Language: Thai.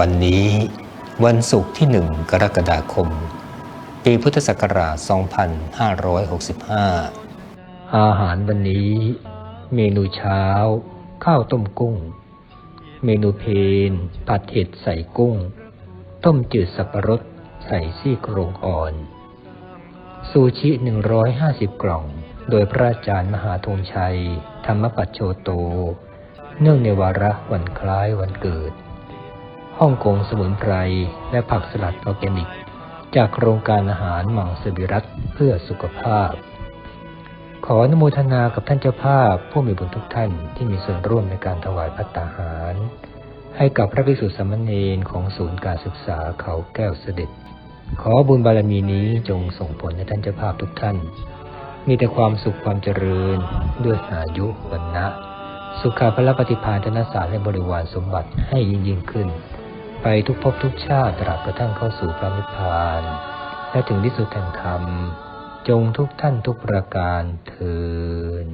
วันนี้วันศุกร์ที่หนึ่งกรกฎาคม ปีพุทธศักราช 2565 อาหารวันนี้ เมนูเช้า ข้าวต้มกุ้ง เมนูเพนผัดเห็ดใส่กุ้ง ต้มจืดสับปะรดใส่ซี่โครงอ่อน ซูชิ 150 กล่อง โดยพระอาจารย์มหาธงชัย ธรรมปัจโชโต เนื่องในวาระวันคล้ายวันเกิด ฮ่องกงสมุนไพร และผักสลัดออร์แกนิก จากโครงการอาหารมังสวิรัตเพื่อสุขภาพ ขออนุโมทนากับท่านเจ้าภาพผู้มีบุญทุกท่านที่มีส่วนร่วมในการถวายพัตตาหาร ให้กับพระภิกษุสามเณรของศูนย์การศึกษาเขาแก้วเสด็จ ขอบุญบารมีนี้จงส่งผลให้ท่านเจ้าภาพทุกท่าน มีแต่ความสุขความเจริญด้วยอายุวันนะสุขาพละปฏิภาณธนสารและบริวารสมบัติให้ยิ่งยิ่งขึ้น ไปทุกภพทุกชาติตราบกระทั่งเข้าสู่พระนิพพาน และถึงที่สุดแห่งธรรม จงทุกท่านทุกประการเทิน